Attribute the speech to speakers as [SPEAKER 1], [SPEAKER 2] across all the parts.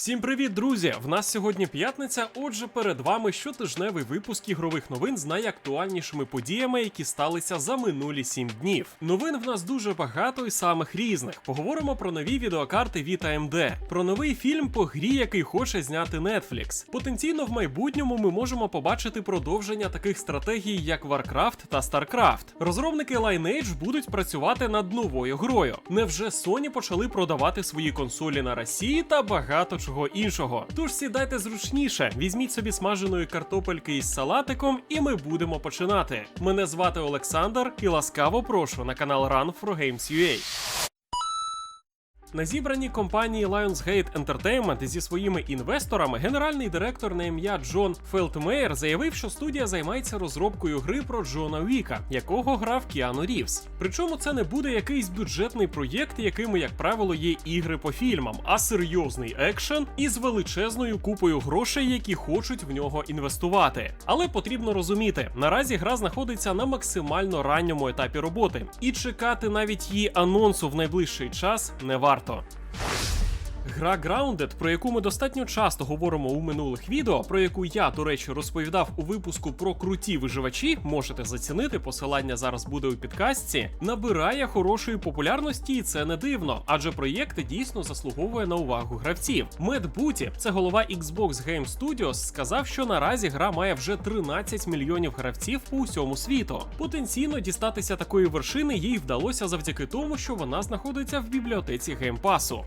[SPEAKER 1] Всім привіт, друзі! В нас сьогодні п'ятниця. Отже, перед вами щотижневий випуск ігрових новин з найактуальнішими подіями, які сталися за минулі сім днів. Новин в нас дуже багато і самих різних. Поговоримо про нові відеокарти від AMD, про новий фільм по грі, який хоче зняти Netflix. Потенційно в майбутньому ми можемо побачити продовження таких стратегій, як Warcraft та StarCraft. Розробники Lineage будуть працювати над новою грою. Невже Sony почали продавати свої консолі на Росії та багато чого іншого. Тож сідайте зручніше, візьміть собі смаженої картопельки із салатиком, і ми будемо починати. Мене звати Олександр і ласкаво прошу на канал Run for Games UA. На зібраній компанії Lionsgate Entertainment зі своїми інвесторами генеральний директор на ім'я Джон Фелтмейер заявив, що студія займається розробкою гри про Джона Віка, якого грав Кіану Рівс. Причому це не буде якийсь бюджетний проєкт, якими, як правило, є ігри по фільмам, а серйозний екшен із величезною купою грошей, які хочуть в нього інвестувати. Але потрібно розуміти, наразі гра знаходиться на максимально ранньому етапі роботи, і чекати навіть її анонсу в найближчий час не варто варто. Гра Grounded, про яку ми достатньо часто говоримо у минулих відео, про яку я, до речі, розповідав у випуску про круті виживачі, можете зацінити, посилання зараз буде у підкастці, набирає хорошої популярності, і це не дивно, адже проєкт дійсно заслуговує на увагу гравців. Мед Буті, це голова Xbox Game Studios, сказав, що наразі гра має вже 13 мільйонів гравців по усьому світу. Потенційно дістатися такої вершини їй вдалося завдяки тому, що вона знаходиться в бібліотеці геймпасу.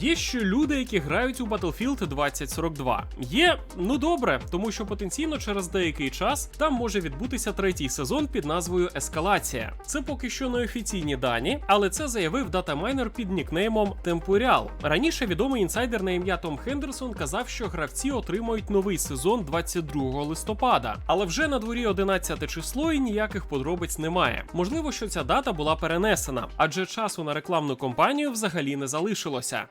[SPEAKER 1] Є ще люди, які грають у Battlefield 2042. Є ну добре, тому що потенційно через деякий час там може відбутися третій сезон під назвою Ескалація. Це поки що не офіційні дані, але це заявив датамайнер під нікнеймом Темпоріал. Раніше відомий інсайдер на ім'я Том Хендерсон казав, що гравці отримають новий сезон 22 листопада. Але вже на дворі 11 число і ніяких подробиць немає. Можливо, що ця дата була перенесена, адже часу на рекламну кампанію взагалі не залишилося.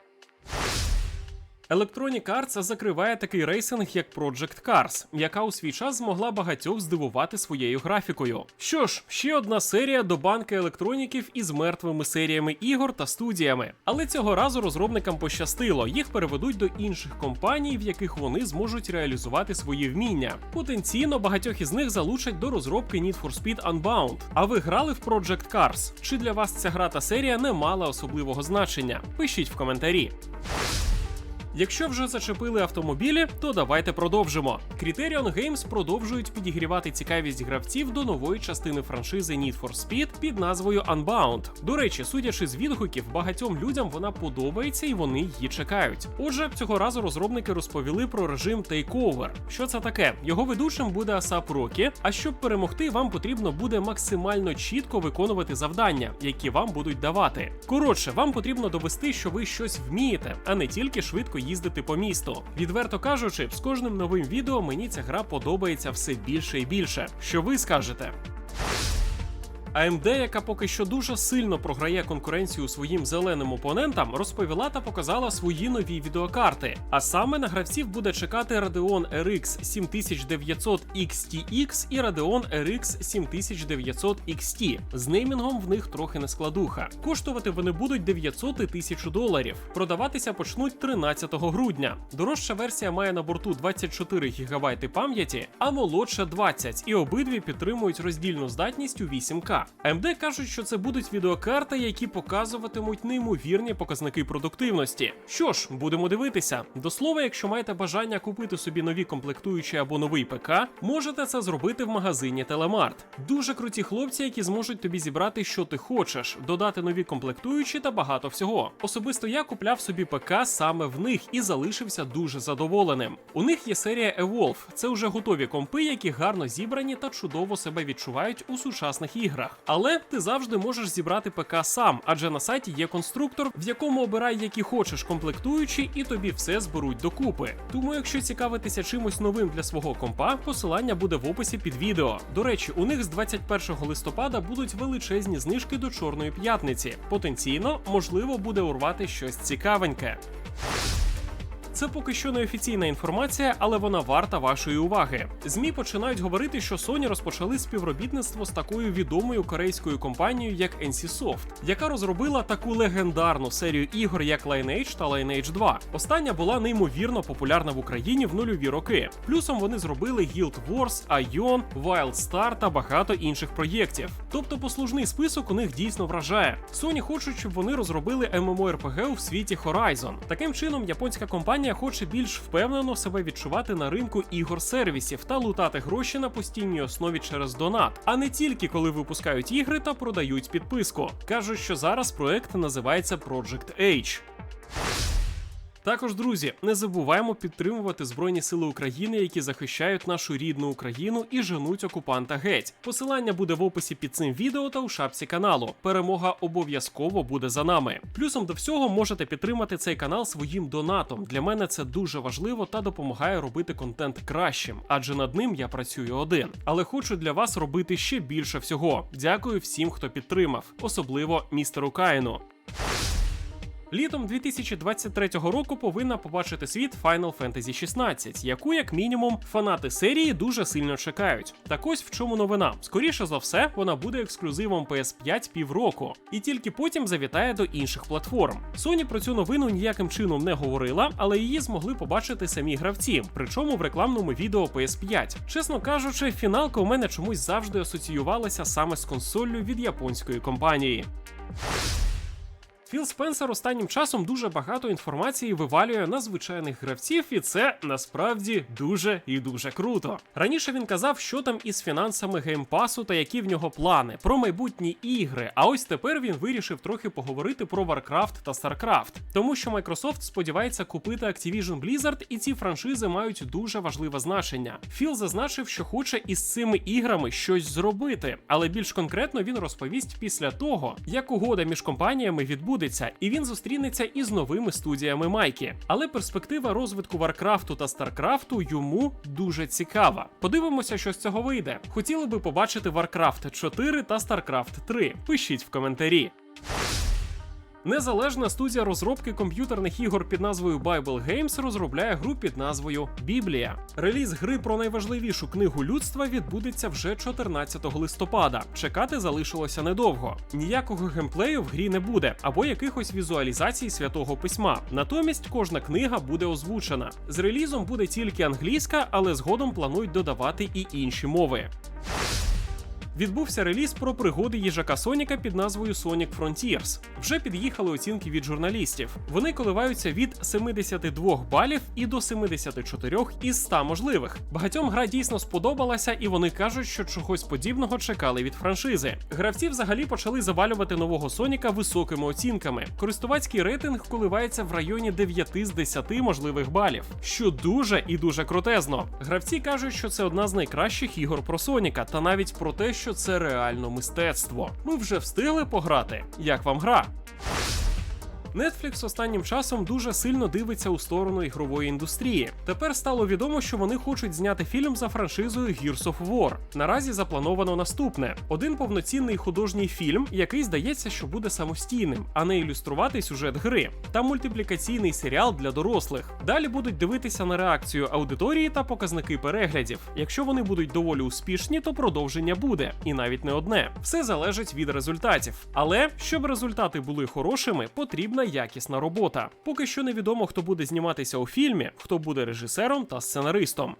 [SPEAKER 1] Electronic Arts закриває такий рейсинг, як Project Cars, яка у свій час змогла багатьох здивувати своєю графікою. Що ж, ще одна серія до банки електроніків із мертвими серіями ігор та студіями. Але цього разу розробникам пощастило, їх переведуть до інших компаній, в яких вони зможуть реалізувати свої вміння. Потенційно багатьох із них залучать до розробки Need for Speed Unbound. А ви грали в Project Cars? Чи для вас ця гра та серія не мала особливого значення? Пишіть в коментарі. Якщо вже зачепили автомобілі, то давайте продовжимо. Criterion Games продовжують підігрівати цікавість гравців до нової частини франшизи Need for Speed під назвою Unbound. До речі, судячи з відгуків, багатьом людям вона подобається і вони її чекають. Отже, цього разу розробники розповіли про режим Takeover. Що це таке? Його ведучим буде Асап Рокі. А щоб перемогти, вам потрібно буде максимально чітко виконувати завдання, які вам будуть давати. Коротше, вам потрібно довести, що ви щось вмієте, а не тільки швидко їздити по місту. Відверто кажучи, з кожним новим відео мені ця гра подобається все більше і більше. Що ви скажете? AMD, яка поки що дуже сильно програє конкуренцію своїм зеленим опонентам, розповіла та показала свої нові відеокарти. А саме на гравців буде чекати Radeon RX 7900 XTX і Radeon RX 7900 XT. З неймінгом в них трохи не складуха. Коштувати вони будуть 900 і 1000 доларів. Продаватися почнуть 13 грудня. Дорожча версія має на борту 24 ГБ пам'яті, а молодша 20, і обидві підтримують роздільну здатність у 8К. AMD кажуть, що це будуть відеокарти, які показуватимуть неймовірні показники продуктивності. Що ж, будемо дивитися. До слова, якщо маєте бажання купити собі нові комплектуючі або новий ПК, можете це зробити в магазині Телемарт. Дуже круті хлопці, які зможуть тобі зібрати, що ти хочеш, додати нові комплектуючі та багато всього. Особисто я купляв собі ПК саме в них і залишився дуже задоволеним. У них є серія Evolve. Це вже готові компи, які гарно зібрані та чудово себе відчувають у сучасних іграх. Але ти завжди можеш зібрати ПК сам, адже на сайті є конструктор, в якому обирай, які хочеш комплектуючі, і тобі все зберуть докупи. Тому, якщо цікавитися чимось новим для свого компа, посилання буде в описі під відео. До речі, у них з 21 листопада будуть величезні знижки до Чорної п'ятниці. Потенційно, можливо, буде урвати щось цікавеньке. Це поки що не офіційна інформація, але вона варта вашої уваги. Змі починають говорити, що Sony розпочали співробітництво з такою відомою корейською компанією, як NCSoft, яка розробила таку легендарну серію ігор, як Lineage та Lineage 2. Остання була неймовірно популярна в Україні в нульові роки. Плюсом вони зробили Guild Wars, Ion, Wild Star та багато інших проєктів. Тобто послужний список у них дійсно вражає. Sony хочуть, щоб вони розробили MMORPG у світі Horizon. Таким чином, японська компанія хоче більш впевнено себе відчувати на ринку ігор сервісів та лутати гроші на постійній основі через донат, а не тільки коли випускають ігри та продають підписку. Кажуть, що зараз проект називається Project H. Також, друзі, не забуваємо підтримувати Збройні Сили України, які захищають нашу рідну Україну і женуть окупанта геть. Посилання буде в описі під цим відео та у шапці каналу. Перемога обов'язково буде за нами. Плюсом до всього можете підтримати цей канал своїм донатом. Для мене це дуже важливо та допомагає робити контент кращим, адже над ним я працюю один. Але хочу для вас робити ще більше всього. Дякую всім, хто підтримав, особливо містеру Каїну. Літом 2023 року повинна побачити світ Final Fantasy 16, яку, як мінімум, фанати серії дуже сильно чекають. Так ось в чому новина. Скоріше за все, вона буде ексклюзивом PS5 півроку, і тільки потім завітає до інших платформ. Sony про цю новину ніяким чином не говорила, але її змогли побачити самі гравці, причому в рекламному відео PS5. Чесно кажучи, фіналка у мене чомусь завжди асоціювалася саме з консоллю від японської компанії. Філ Спенсер останнім часом дуже багато інформації вивалює на звичайних гравців, і це насправді дуже і дуже круто. Раніше він казав, що там із фінансами геймпасу та які в нього плани, про майбутні ігри. А ось тепер він вирішив трохи поговорити про Warcraft та StarCraft, тому що Microsoft сподівається купити Activision Blizzard, і ці франшизи мають дуже важливе значення. Філ зазначив, що хоче із цими іграми щось зробити, але більш конкретно він розповість після того, як угода між компаніями відбудеться відбудеться, і він зустрінеться із новими студіями Майки. Але перспектива розвитку Варкрафту та Старкрафту йому дуже цікава. Подивимося, що з цього вийде. Хотіли би побачити Варкрафт 4 та Старкрафт 3. Пишіть в коментарі. Незалежна студія розробки комп'ютерних ігор під назвою Bible Games розробляє гру під назвою Біблія. Реліз гри про найважливішу книгу людства відбудеться вже 14 листопада. Чекати залишилося недовго. Ніякого геймплею в грі не буде, або якихось візуалізацій святого письма. Натомість кожна книга буде озвучена. З релізом буде тільки англійська, але згодом планують додавати і інші мови. Відбувся реліз про пригоди їжака Соніка під назвою Sonic Frontiers. Вже під'їхали оцінки від журналістів. Вони коливаються від 72 балів і до 74 із 100 можливих. Багатьом гра дійсно сподобалася, і вони кажуть, що чогось подібного чекали від франшизи. Гравці взагалі почали завалювати нового Соніка високими оцінками. Користувацький рейтинг коливається в районі 9 з 10 можливих балів, що дуже і дуже крутезно. Гравці кажуть, що це одна з найкращих ігор про Соніка, та навіть про те, що це реально мистецтво. Ми вже встигли пограти. Як вам гра? Netflix останнім часом дуже сильно дивиться у сторону ігрової індустрії. Тепер стало відомо, що вони хочуть зняти фільм за франшизою Gears of War. Наразі заплановано наступне: один повноцінний художній фільм, який здається, що буде самостійним, а не ілюструвати сюжет гри, та мультиплікаційний серіал для дорослих. Далі будуть дивитися на реакцію аудиторії та показники переглядів. Якщо вони будуть доволі успішні, то продовження буде, і навіть не одне. Все залежить від результатів. Але щоб результати були хорошими, потрібна якісна робота. Поки що невідомо, хто буде зніматися у фільмі, хто буде режисером та сценаристом.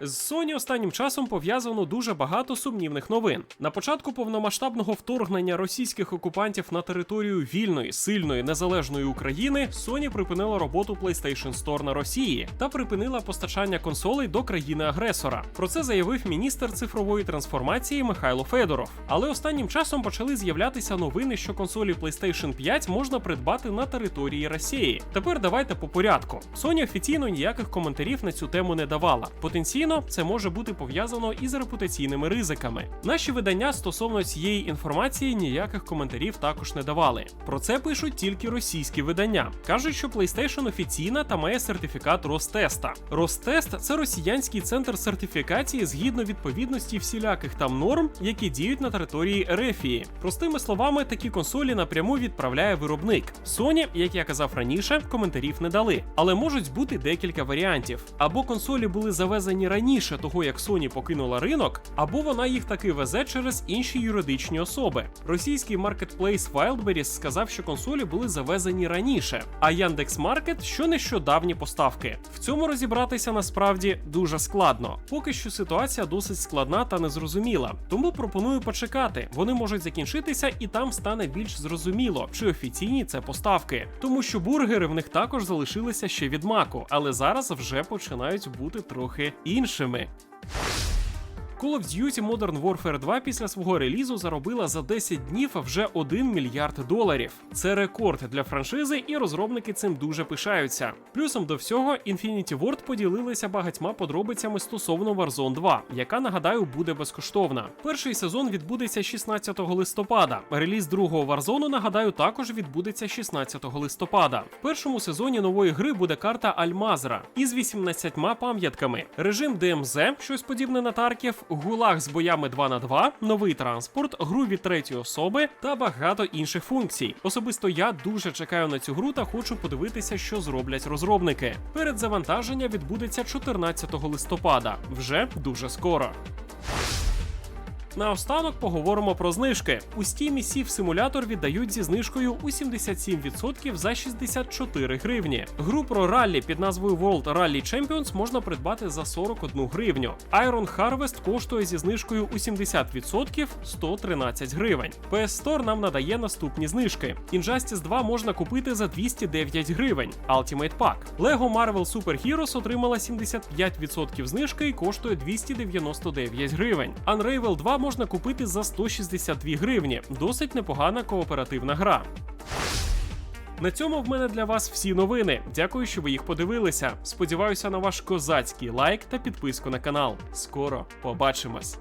[SPEAKER 1] З Sony останнім часом пов'язано дуже багато сумнівних новин. На початку повномасштабного вторгнення російських окупантів на територію вільної, сильної, незалежної України Sony припинила роботу PlayStation Store на Росії та припинила постачання консолей до країни-агресора. Про це заявив міністр цифрової трансформації Михайло Федоров. Але останнім часом почали з'являтися новини, що консолі PlayStation 5 можна придбати на території Росії. Тепер давайте по порядку. Sony офіційно ніяких коментарів на цю тему не давала. Потенційно офіційно це може бути пов'язано із репутаційними ризиками. Наші видання стосовно цієї інформації ніяких коментарів також не давали. Про це пишуть тільки російські видання. кажуть, що PlayStation офіційна та має сертифікат Ростеста. Ростест це росіянський центр сертифікації згідно відповідності всіляких там норм, які діють на території Ерефії. Простими словами, такі консолі напряму відправляє виробник. Sony, як я казав раніше, коментарів не дали, але можуть бути декілька варіантів. Або консолі були завезені раніше того, як Sony покинула ринок, або вона їх таки везе через інші юридичні особи. Російський маркетплейс Wildberries сказав, що консолі були завезені раніше, а Яндекс.Маркет, що нещодавні поставки. В цьому розібратися насправді дуже складно. Поки що ситуація досить складна та незрозуміла. Тому пропоную почекати. Вони можуть закінчитися, і там стане більш зрозуміло, чи офіційні це поставки. Тому що бургери в них також залишилися ще від маку, але зараз вже починають бути трохи іншими. Call of Duty Modern Warfare 2 після свого релізу заробила за 10 днів вже 1 мільярд доларів. Це рекорд для франшизи, і розробники цим дуже пишаються. Плюсом до всього, Infinity Ward поділилися багатьма подробицями стосовно Warzone 2, яка нагадаю буде безкоштовна. Перший сезон відбудеться 16 листопада. Реліз другого Warzone, нагадаю, також відбудеться 16 листопада. В першому сезоні нової гри буде карта Альмазра із 18 пам'ятками, режим DMZ, щось подібне на Тарків, гулаг з боями 2 на 2, новий транспорт, гру від третьої особи та багато інших функцій. Особисто я дуже чекаю на цю гру та хочу подивитися, що зроблять розробники. Перед завантаження відбудеться 14 листопада, вже дуже скоро. Наостанок поговоримо про знижки. У Steam Civ симулятор віддають зі знижкою у 77% за 64 гривні. Гру про раллі під назвою World Rally Champions можна придбати за 41 гривню. Iron Harvest коштує зі знижкою у 70% 113 гривень. PS Store нам надає наступні знижки. Injustice 2 можна купити за 209 гривень. Ultimate Pack. Lego Marvel Super Heroes отримала 75% знижки і коштує 299 гривень. Unravel 2 можна купити за 162 гривні. Досить непогана кооперативна гра. На цьому в мене для вас всі новини. Дякую, що ви їх подивилися. Сподіваюся на ваш козацький лайк та підписку на канал. Скоро побачимось.